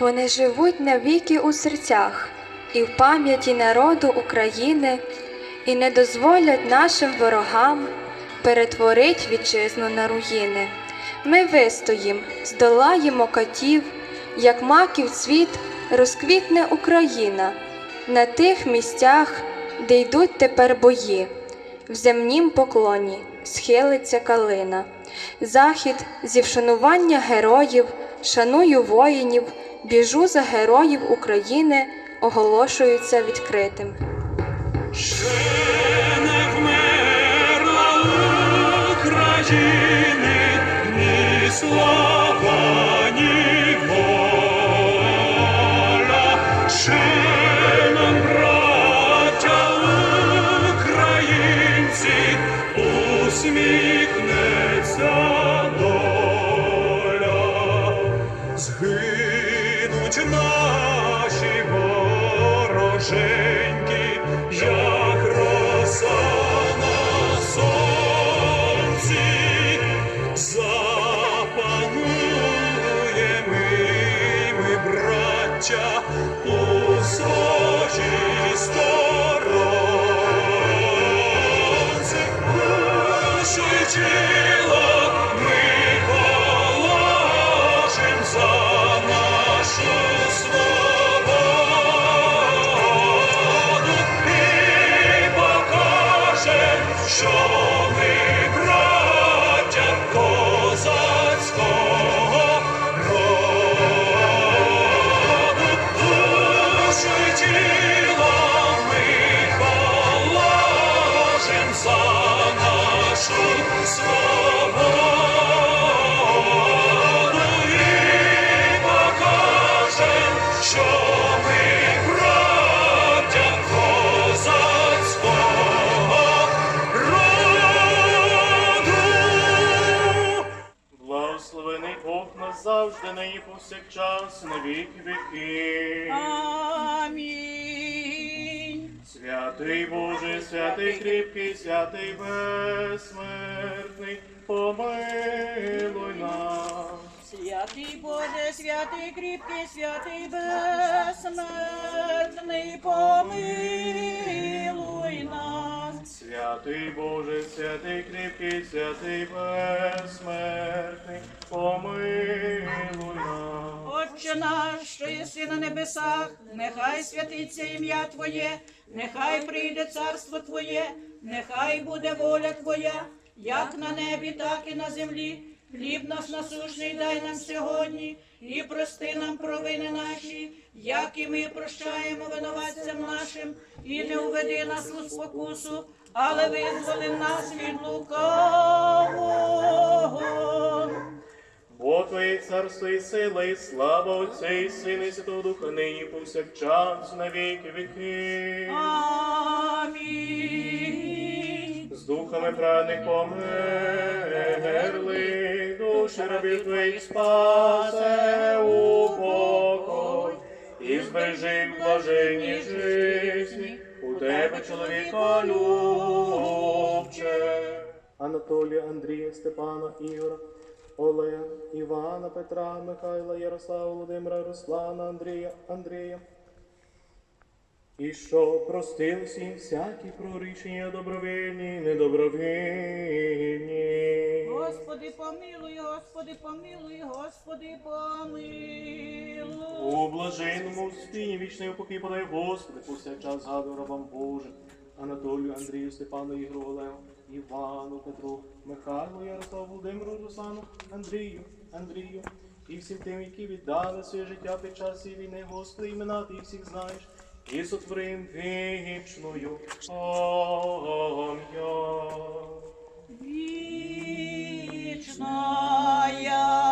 Вони живуть навіки у серцях і в пам'яті народу України, і не дозволять нашим ворогам перетворить вітчизну на руїни. Ми вистоїм, здолаємо катів, як маків цвіт розквітне Україна на тих місцях, де йдуть тепер бої. В земнім поклоні схилиться калина. Захід зі вшанування героїв, шаную воїнів, біжу за героїв України, оголошуються відкритим. України, ні слава, вороженьки, як назавжди на і повсякчас, на віки віки. Амінь. Святий Боже, святий кріпкий, святий безсмертний, помилуй нас. Святий Боже, святий кріпкий, святий безсмертний, помилуй нас. Святий Боже, святий кріпкий, святий безсмертний, Отче наш, що єси на небесах, нехай святиться ім'я Твоє, нехай прийде царство Твоє, нехай буде воля Твоя, як на небі, так і на землі. Хліб наш насушний дай нам сьогодні, і прости нам провини наші, як і ми прощаємо винуватцям нашим, і не уведи нас у спокусу, але визволи нас від лукавого. Бо Твоє царство і сила, і слава Отця і Сина, і Святого Духа, нині повсякчас, на віки віки. Амінь. З духами праведних померли, душі рабів твоїх спасе у покой, і збережи в блаженній житті, у тебе, чоловіка любче. Анатолія, Андрія, Степана, Ігора, Олега, Івана, Петра, Михайла, Ярослава, Володимира, Руслана, Андрія, Андрія. І що простилися їм всякі прорішення добровільні, і недобровільні. Господи, помилуй, Господи, помилуй, Господи, помилуй. У блаженному спині вічний упокій подай, Господи, повсякчас згадую рабам Божим, Анатолію, Андрію, Степану, Ігору, Олегу, Івану, Петру, Михайлу, Ярославу, Володимиру, Руслану, Андрію, Андрію, і всім тим, які віддали своє життя під час цієї війни, Господи, імена ти всіх знаєш, і сотворим вічною. Пам'ять. Вічная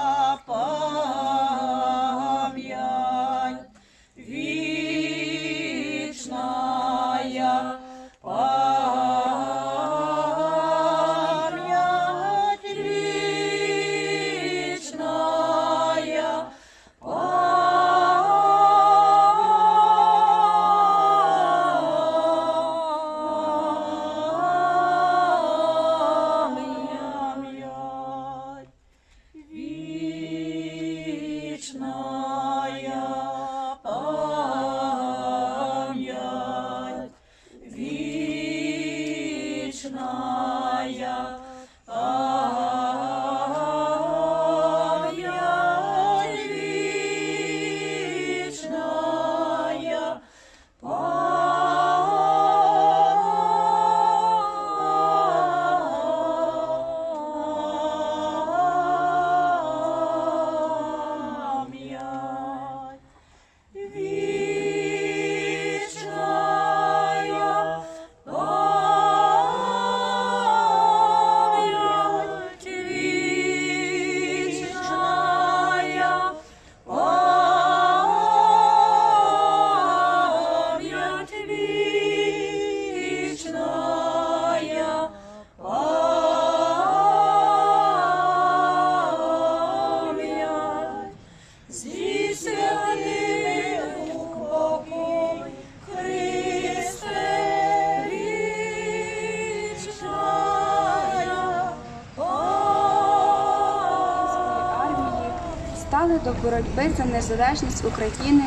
боротьби за незалежність України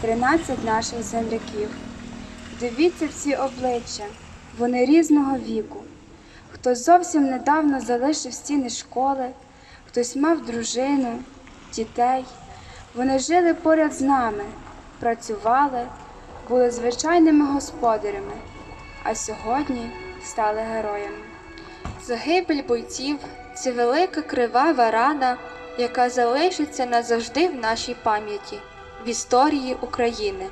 13 наших земляків. Дивіться в ці обличчя, вони різного віку. Хтось зовсім недавно залишив стіни школи, хтось мав дружину, дітей. Вони жили поряд з нами, працювали, були звичайними господарями, а сьогодні стали героями. Загибель бойців це велика кривава рана, яка залишиться назавжди в нашій пам'яті, в історії України.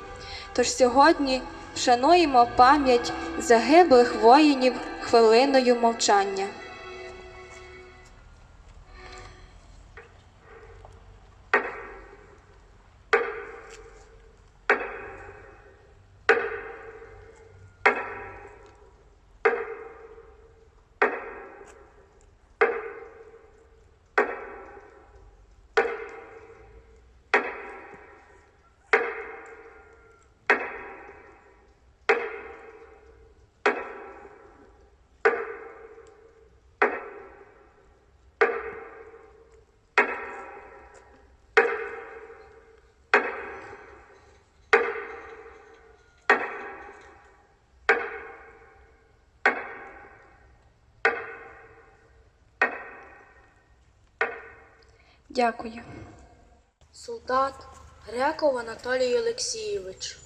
Тож сьогодні вшануємо пам'ять загиблих воїнів хвилиною мовчання. Дякую. Солдат Греков Анатолій Олексійович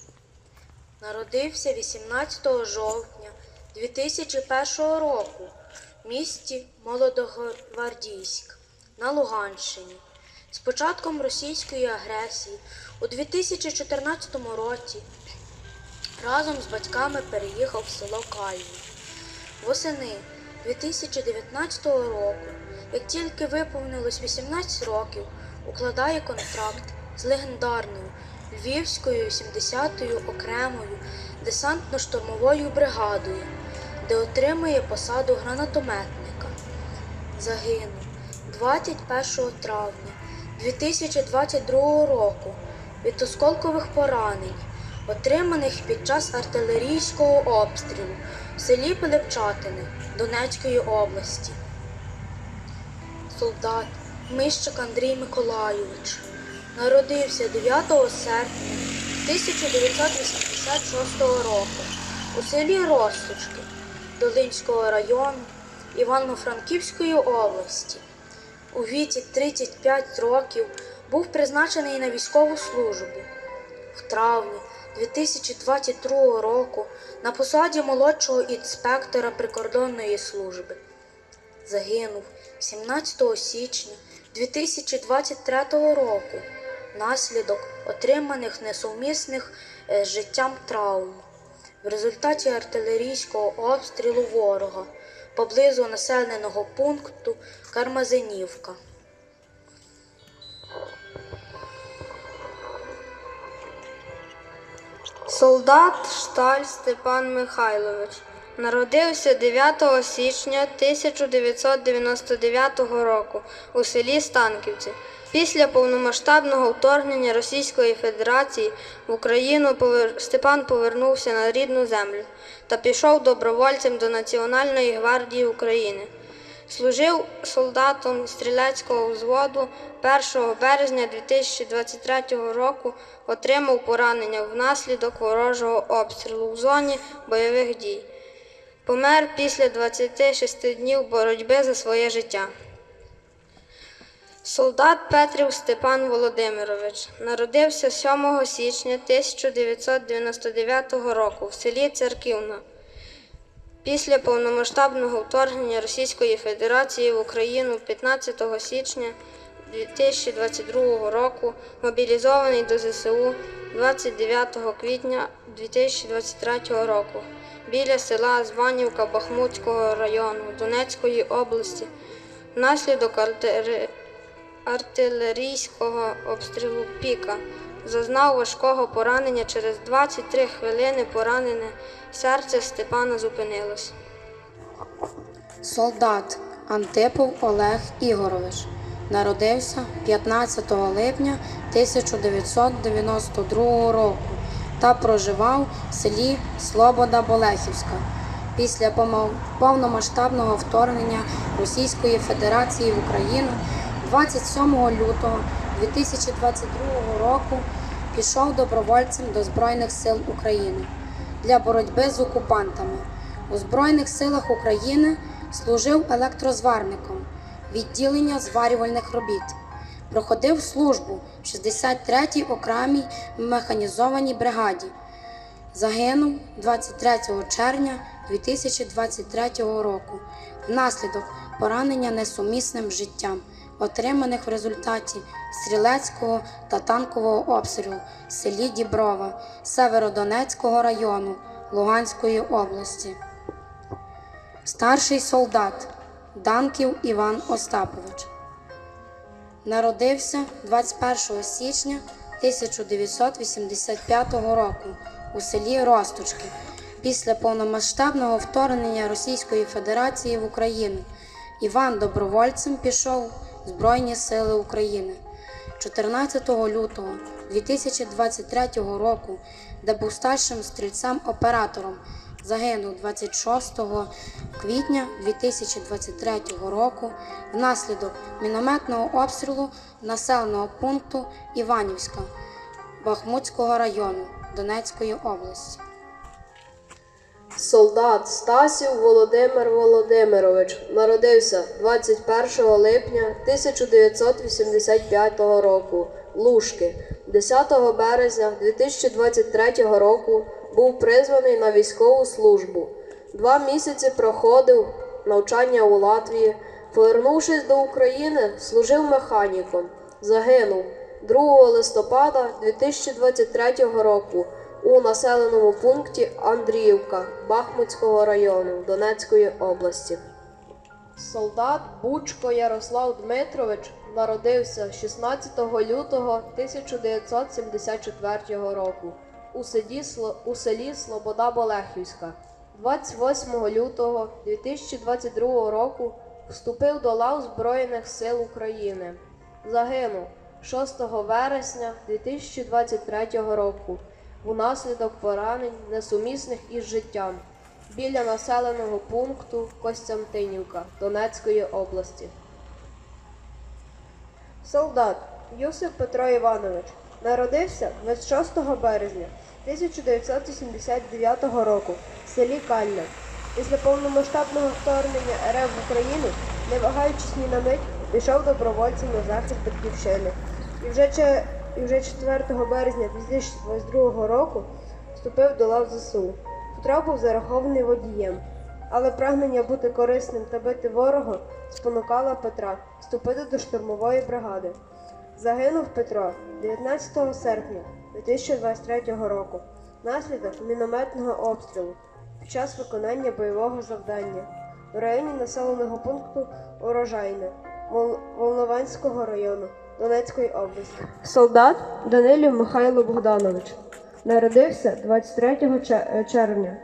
народився 18 жовтня 2001 року в місті Молодогвардійськ на Луганщині. З початком російської агресії у 2014 році разом з батьками переїхав в село Кальві. Восени 2019 року, як тільки виповнилось 18 років, укладає контракт з легендарною Львівською 70-ю окремою десантно-штурмовою бригадою, де отримує посаду гранатометника. Загинув 21 травня 2022 року від осколкових поранень, отриманих під час артилерійського обстрілу в селі Пилипчатини Донецької області. Солдат Мищик Андрій Миколайович народився 9 серпня 1986 року у селі Росточки Долинського району Івано-Франківської області. У віці 35 років був призначений на військову службу. В травні 2022 року на посаді молодшого інспектора прикордонної служби. Загинув 17 січня 2023 року внаслідок отриманих несумісних е, з життям травм в результаті артилерійського обстрілу ворога поблизу населеного пункту Кармазинівка. Солдат Шталь Степан Михайлович народився 9 січня 1999 року у селі Станківці. Після повномасштабного вторгнення Російської Федерації в Україну Степан повернувся на рідну землю та пішов добровольцем до Національної гвардії України. Служив солдатом стрілецького взводу 1 березня 2023 року, отримав поранення внаслідок ворожого обстрілу в зоні бойових дій. Помер після 26 днів боротьби за своє життя. Солдат Петрів Степан Володимирович народився 7 січня 1999 року в селі Церківна. Після повномасштабного вторгнення Російської Федерації в Україну 15 січня 2022 року мобілізований до ЗСУ 29 квітня 2023 року біля села Званівка Бахмутського району Донецької області внаслідок артилерійського обстрілу Піка зазнав важкого поранення через 23 хвилини поранене серце Степана зупинилось. Солдат Антипов Олег Ігорович народився 15 липня 1992 року та проживав в селі Слобода Болехівська. Після повномасштабного вторгнення Російської Федерації в Україну 27 лютого 2022 року пішов добровольцем до Збройних сил України для боротьби з окупантами. У Збройних силах України служив електрозварником відділення зварювальних робіт. Проходив службу в 63-й окремій механізованій бригаді. Загинув 23 червня 2023 року внаслідок поранення несумісним життям, отриманих в результаті стрілецького та танкового обстрілу в селі Діброва Северодонецького району Луганської області. Старший солдат Данків Іван Остапович. Народився 21 січня 1985 року у селі Росточки після повномасштабного вторгнення Російської Федерації в Україну. Іван добровольцем пішов в Збройні Сили України 14 лютого 2023 року, де був старшим стрільцем-оператором. Загинув 26 квітня 2023 року внаслідок мінометного обстрілу населеного пункту Іванівська Бахмутського району Донецької області. Солдат Стасів Володимир Володимирович народився 21 липня 1985 року. Лужки 10 березня 2023 року був призваний на військову службу. Два місяці проходив навчання у Латвії. Повернувшись до України, служив механіком. Загинув 2 листопада 2023 року у населеному пункті Андріївка Бахмутського району Донецької області. Солдат Бучко Ярослав Дмитрович народився 16 лютого 1974 року у селі, Слобода Болехівська. 28 лютого 2022 року вступив до лав Збройних сил України. Загинув 6 вересня 2023 року унаслідок поранень, несумісних із життям біля населеного пункту Костянтинівка Донецької області. Солдат Юсип Петро Іванович народився 26 березня 1979 року в селі Кальня. Після повномасштабного вторгнення РФ в Україну, не вагаючись ні на мить, пішов добровольцем на захист батьківщини. І вже, і вже 4 березня 2022 року вступив до лав ЗСУ. Петро був зарахований водієм, але прагнення бути корисним та бити ворога спонукало Петра вступити до штурмової бригади. Загинув Петро 19 серпня 2023 року внаслідок мінометного обстрілу під час виконання бойового завдання в районі населеного пункту Урожайне Волнованського району Донецької області. Солдат Данилів Михайло Богданович народився 23 е, червня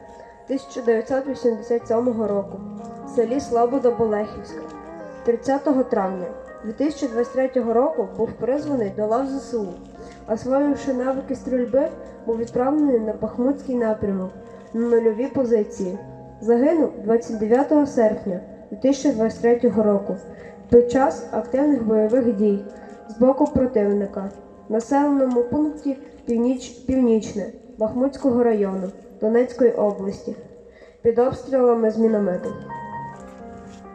1987 року в селі Слобода Болехівська. 30 травня 2023 року був призваний до лав ЗСУ, освоївши навики стрільби, був відправлений на Бахмутський напрямок на нульові позиції. Загинув 29 серпня 2023 року під час активних бойових дій з боку противника в населеному пункті Північ... Північне Бахмутського району Донецької області під обстрілами з міномету.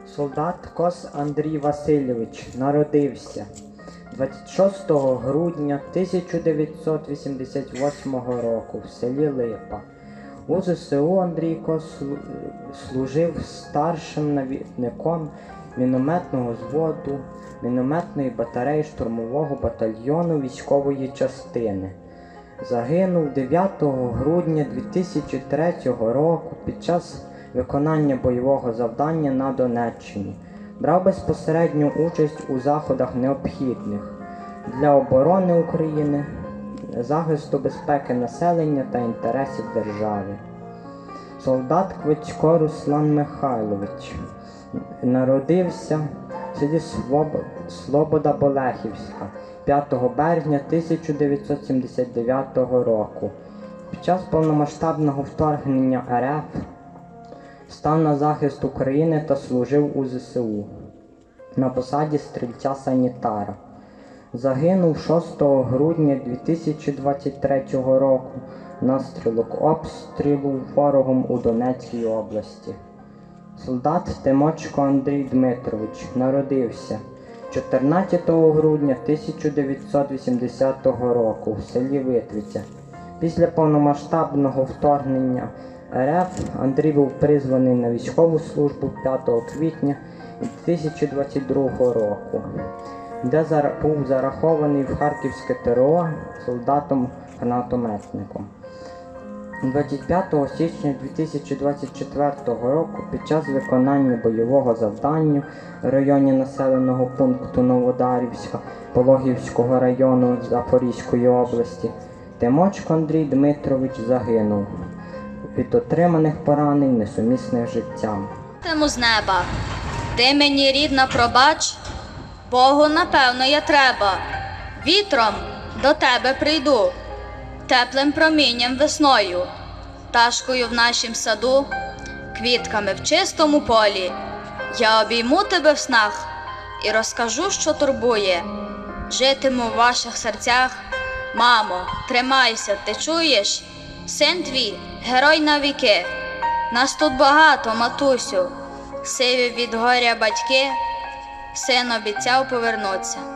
Солдат Кос Андрій Васильович народився 26 грудня 1988 року в селі Липа. У ЗСУ Андрій Кос слу- служив старшим навідником мінометного зводу, мінометної батареї штурмового батальйону військової частини. Загинув 9 грудня 2003 року під час виконання бойового завдання на Донеччині. Брав безпосередню участь у заходах необхідних для оборони України, захисту безпеки населення та інтересів держави. Солдат Квичко Руслан Михайлович народився в селі Слобода Болехівська 5 березня 1979 року. Під час повномасштабного вторгнення РФ став на захист України та служив у ЗСУ на посаді стрільця санітара. Загинув 6 грудня 2023 року внаслідок обстрілу ворогом у Донецькій області. Солдат Тимочко Андрій Дмитрович народився 14 грудня 1980 року в селі Витвиця. Після повномасштабного вторгнення РФ. Андрій був призваний на військову службу 5 квітня 2022 року, де був зарахований в Харківське ТРО солдатом-гранатометником. 25 січня 2024 року під час виконання бойового завдання в районі населеного пункту Новодарівська Пологівського району Запорізької області Тимочко Андрій Дмитрович загинув від отриманих поранень несумісних життям. Тему з неба. Ти мені рідна пробач, Богу, напевно, я треба. Вітром до тебе прийду, теплим промінням весною, ташкою в нашім саду, квітками в чистому полі. Я обійму тебе в снах і розкажу, що турбує. Житиму в ваших серцях. Мамо, тримайся, ти чуєш? Син твій, герой навіки. Нас тут багато, матусю. Сиві від горя батьки, син обіцяв повернутися.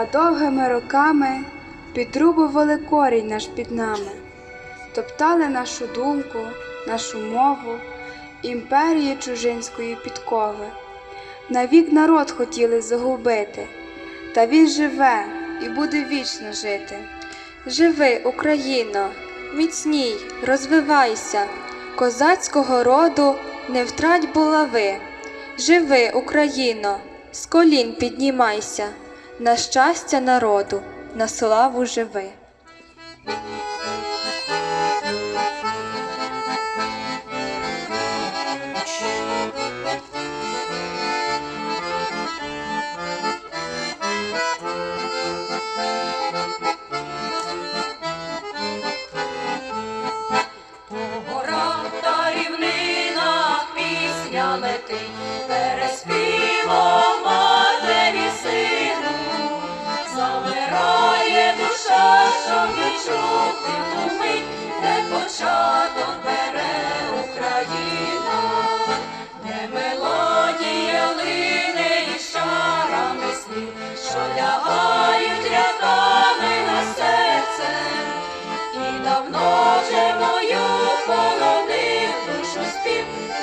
А довгими роками підрубували корінь наш під нами, топтали нашу думку, нашу мову, імперії чужинської підкови, навік народ хотіли загубити. Та він живе і буде вічно жити. Живи, Україно, міцній, розвивайся, козацького роду не втрать булави. Живи, Україно, з колін піднімайся, на щастя народу, на славу живи. летить, переспівом щоб відчути ту початок бере Україна, де мелодія лине і шарами слів, що лягають рядами на серце. І давно вже мою полонив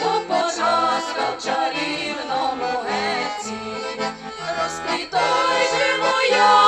то пожаска чарівному герці. Розквітай же моя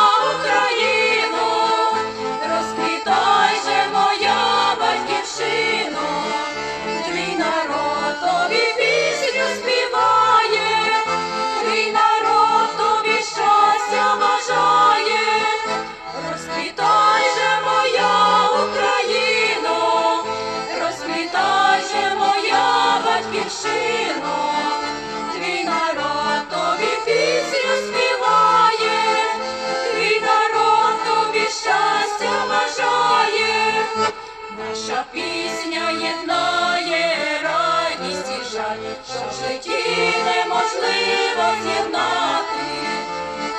єднає радість і жаль, що в житті неможливо з'єднати.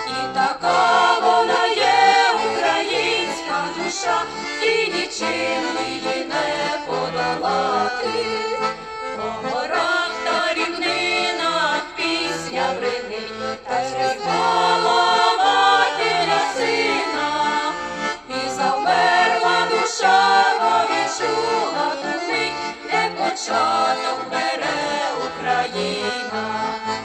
І така вона є українська душа, і нічим її не подолати. По горах та рівнинах пісня бринить, та співала матіря сина, і завмерла душа, бо початок бере Україна.